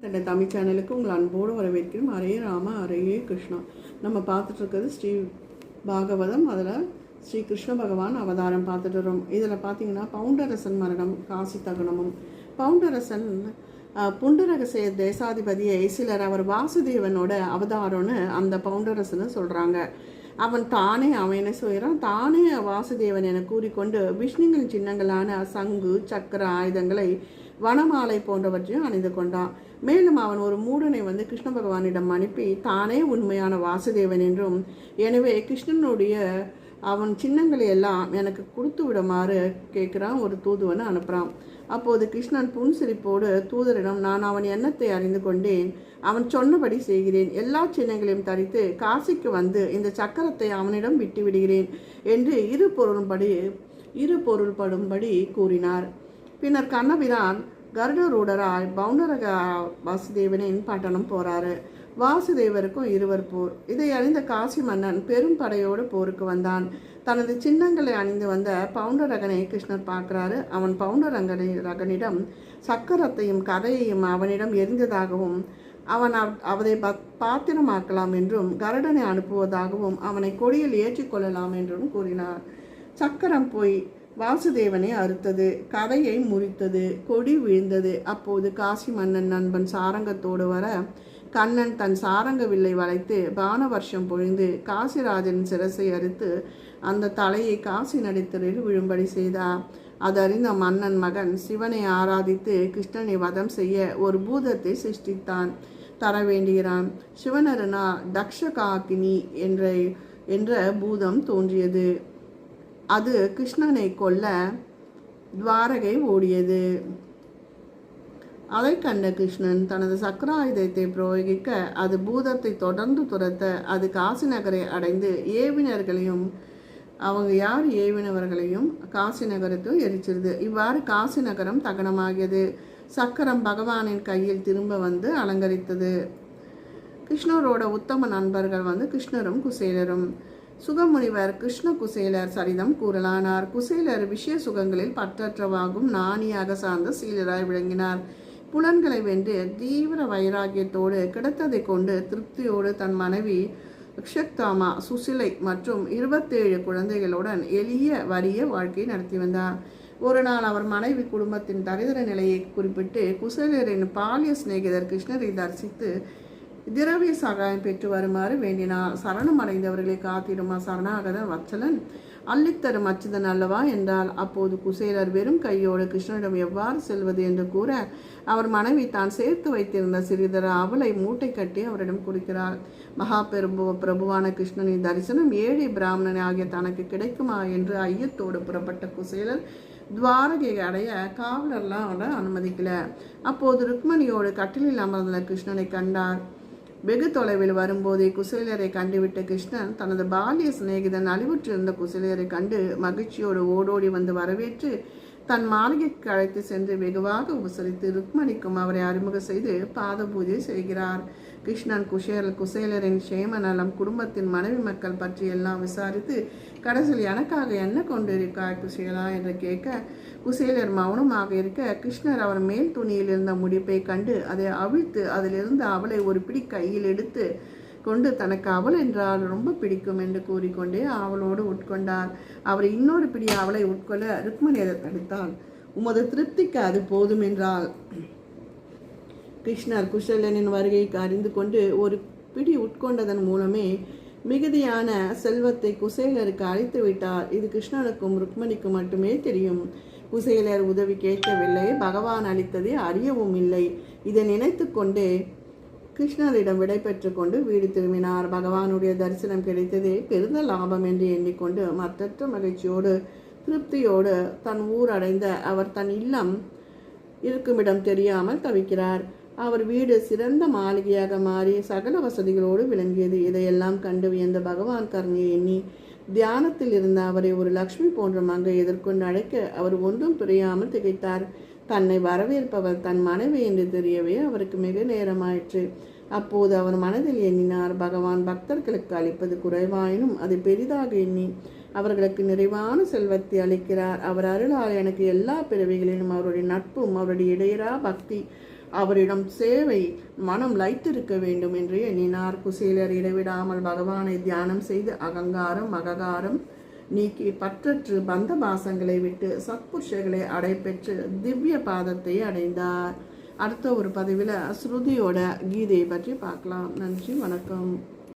தன்னை தமிழ் சேனலுக்கு உங்கள் அன்போடு வரவேற்கிறோம் அரே ராம அரே கிருஷ்ணா. நம்ம பார்த்துட்ருக்கிறது ஸ்ரீ பாகவதம். அதில் ஸ்ரீ கிருஷ்ண பகவான் அவதாரம் பார்த்துட்டு வரோம் இதில் பார்த்தீங்கன்னா பவுண்டரசன் மரணம் காசி தகனமும். பவுண்டரசன் அஹ், புண்டரகசே தேசாதிபதியை சிலர் அவர் வாசுதேவனோட அவதாரம்னு அந்த பவுண்டரசனை சொல்கிறாங்க அவன் தானே அவனை சொல்கிறான் தானே வாசுதேவன் என கூறிக்கொண்டு விஷ்ணுவின் சின்னங்களான சங்கு சக்கர ஆயுதங்களை வனமாலை போன்றவற்றையும் அணிந்து கொண்டான். மேலும் அவன் ஒரு மூடனை வந்து கிருஷ்ண பகவானிடம் அனுப்பி தானே உண்மையான வாசுதேவன் என்றும் எனவே கிருஷ்ணனுடைய அவன் சின்னங்களை எல்லாம் எனக்கு கொடுத்து விடுமாறு கேட்குறான் ஒரு தூதுவனை அனுப்புகிறான் அப்போது கிருஷ்ணன் புன்சிரிப்போடு தூதரிடம் நான் அவன் எண்ணத்தை அறிந்து கொண்டேன். அவன் சொன்னபடி செய்கிறேன். எல்லா சின்னங்களையும் தரித்து காசிக்கு வந்து இந்த சக்கரத்தை அவனிடம் விட்டு விடுகிறேன் என்று இரு பொருள்படி இரு பொருள்படும்படி கூறினார். பின்னர் கண்ணபிரான் கருடரூடராய் பவுண்டரக வாசுதேவனின் பட்டணம் போறாரு. வாசுதேவருக்கும் இருவர் போர். இதை அறிந்த காசி மன்னன் பெரும் படையோடு போருக்கு வந்தான். தனது சின்னங்களை அணிந்து வந்த பவுண்டரகனை கிருஷ்ணர் பார்க்கிறாரு. அவன் பவுண்டரங்கனை ரகனிடம் சக்கரத்தையும் கதையையும் அவனிடம் எரிந்ததாகவும் அவன் அவ் அவரை பத்- பாத்திரமாக்கலாம் என்றும் கருடனை அனுப்புவதாகவும் அவனை கொடியில் ஏற்றிக்கொள்ளலாம் என்றும் கூறினார். சக்கரம் போய் வாசுதேவனை அறுத்தது கதையை முறித்தது கொடி விழுந்தது. அப்போது காசி மன்னன் நண்பன் சாரங்கத்தோடு வர கண்ணன் தன் சாரங்க வில்லை வளைத்து பானவர்ஷம் பொழிந்து காசிராஜன் சிரசை அறுத்து அந்த தலையை காசி நடித்தலில் விழும்படி செய்தார் அதறிந்த மன்னன் மகன் சிவனை ஆராதித்து கிருஷ்ணனை வதம் செய்ய ஒரு பூதத்தை சிருஷ்டித்தான். தர வேண்டுகிறான். சிவனருனா தக்ஷகாக்கினி என்ற என்ற பூதம் தோன்றியது. அது கிருஷ்ணனை கொல்ல துவாரகை ஓடியது அதை கண்ட கிருஷ்ணன் தனது சக்கராயுதத்தை பிரயோகிக்க அது பூதத்தை தொடர்ந்து துரத்த அது காசி நகரை அடைந்து ஏவினர்களையும் அவங்க யார் ஏவினவர்களையும் காசி நகரத்தையும் எரிச்சிருது. இவ்வாறு காசி நகரம் தகனமாகியது. சக்கரம் பகவானின் கையில் திரும்ப வந்து அலங்கரித்தது. கிருஷ்ணரோட உத்தம நண்பர்கள் வந்து கிருஷ்ணரும் குசேலரும். சுகமுனிவர் கிருஷ்ண குசேலர் சரிதம் கூறலானார். குசேலர் விஷய சுகங்களில் பற்றற்றவாகும் நாணியாக சார்ந்த சீலராய் விளங்கினார். புலன்களை வென்று தீவிர வைராகியத்தோடு கிடைத்ததை கொண்டு திருப்தியோடு தன் மனைவி அக்ஷக்தாமா சுசிலை மற்றும் இருபத்தேழு குழந்தைகளுடன் எளிய வறிய வாழ்க்கை நடத்தி வந்தார். ஒரு நாள் அவர் மனைவி குடும்பத்தின் தரிதர நிலையை குறிப்பிட்டு குசேலரின் பாலிய சிநேகிதர் கிருஷ்ணரை தரிசித்து திரவிய சகாயம் பெற்று வருமாறு வேண்டினார். சரணம் அடைந்தவர்களை காத்திடுமா சரணாகதன் வச்சலன்? அள்ளித்தரும் அச்சுதன் அல்லவா என்றால் அப்போது குசேலர் வெறும் கையோடு கிருஷ்ணனிடம் எவ்வாறு செல்வது என்று கூற அவர் மனைவி தான் சேர்த்து வைத்திருந்த சிறிதர அவளை மூட்டை கட்டி அவரிடம் கொடுக்கிறார். மகா பிரபுவான கிருஷ்ணனின் தரிசனம் ஏழை பிராமணன் ஆகிய தனக்கு கிடைக்குமா என்று ஐயத்தோடு புறப்பட்ட குசேலர் துவாரகை அடைய காவலர்லாம் அவரை அனுமதிக்கல. அப்போது ருக்மணியோடு கட்டிலில் அமர்ந்த கிருஷ்ணனை கண்டார். வெகு தொலைவில் வரும்போதே குசேலரை கண்டுவிட்ட கிருஷ்ணன் தனது பாலிய சிநேகிதன் அழிவுற்றிருந்த குசேலரை கண்டு மகிழ்ச்சியோடு ஓடோடி வந்து வரவேற்று தன் மாளிகைக்கு அழைத்து சென்று வெகுவாக உபசரித்து ருக்மணிக்கும் அவரை அறிமுகம் செய்து பாத பூஜை செய்கிறார். கிருஷ்ணன் குஷேல் குசேலரின் சேம நலம் குடும்பத்தின் மனைவி மக்கள் பற்றி எல்லாம் விசாரித்து கடைசியில் எனக்காக என்ன கொண்டிருக்காய் குசேலா என்று கேட்க குசேலர் மௌனமாக இருக்க கிருஷ்ணர் அவர் மேல் துணியில் இருந்த முடிப்பை கண்டு அதை அவிழ்த்து அதிலிருந்து அவளை ஒரு பிடி கையில் எடுத்து கொண்டு தனக்கு அவள் என்றால் ரொம்ப பிடிக்கும் என்று கூறிக்கொண்டே அவளோடு உட்கொண்டார். அவர் இன்னொரு பிடி அவளை உட்கொள்ள ருக்மணி அதை தடுத்தாள். உமது திருப்திக்கு அது போதும் என்றால் கிருஷ்ணர் குஷலனின் வருகைக்கு அறிந்து கொண்டு ஒரு பிடி உட்கொண்டதன் மூலமே மிகுதியான செல்வத்தை குசேலருக்கு அழைத்து விட்டார். இது கிருஷ்ணனுக்கும் ருக்மணிக்கும் மட்டுமே தெரியும். குசேலர் உதவி கேட்கவில்லை. பகவான் அளித்ததை அறியவும் இல்லை. இதை நினைத்து கொண்டே கிருஷ்ணரிடம் விடை கொண்டு வீடு திரும்பினார். பகவானுடைய தரிசனம் கிடைத்ததே பெருந்த லாபம் என்று எண்ணிக்கொண்டு மற்றற்ற மகிழ்ச்சியோடு திருப்தியோடு தன் ஊர் அடைந்த அவர் தன் இல்லம் இருக்குமிடம் தெரியாமல் தவிக்கிறார். அவர் வீடு சிறந்த மாளிகையாக மாறி சகல வசதிகளோடு விளங்கியது. இதையெல்லாம் கண்டு வியந்த பகவான் கருணையை எண்ணி தியானத்தில் இருந்த அவரை ஒரு லக்ஷ்மி போன்ற மங்கை எதிர்கொண்டு அழைக்க அவர் ஒன்றும் புரியாமல் திகைத்தார். தன்னை வரவேற்பவர் தன் மனைவி என்று தெரியவே அவருக்கு மிக நேரமாயிற்று. அப்போது அவர் மனதில் எண்ணினார் பகவான் பக்தர்களுக்கு அளிப்பது குறைவாயினும் அது பெரிதாக எண்ணி அவர்களுக்கு நிறைவான செல்வத்தை அளிக்கிறார். அவர் அருளால் எனக்கு எல்லா பிறவிகளிலும் அவருடைய நட்பும் அவருடைய இடையரா பக்தி அவரிடம் சேவை மனம் லைத்திருக்க வேண்டும் என்று எண்ணினார். குசேலர் இடைவிடாமல் பகவானை தியானம் செய்து அகங்காரம் அககாரம் நீக்கி பற்றற்று பந்த பாசங்களை விட்டு சத்புருஷர்களை அடைபெற்று திவ்ய பாதத்தை அடைந்தார். அடுத்த ஒரு பதிவில் ஸ்ருதியோட கீதையை பற்றி பார்க்கலாம். நன்றி வணக்கம்.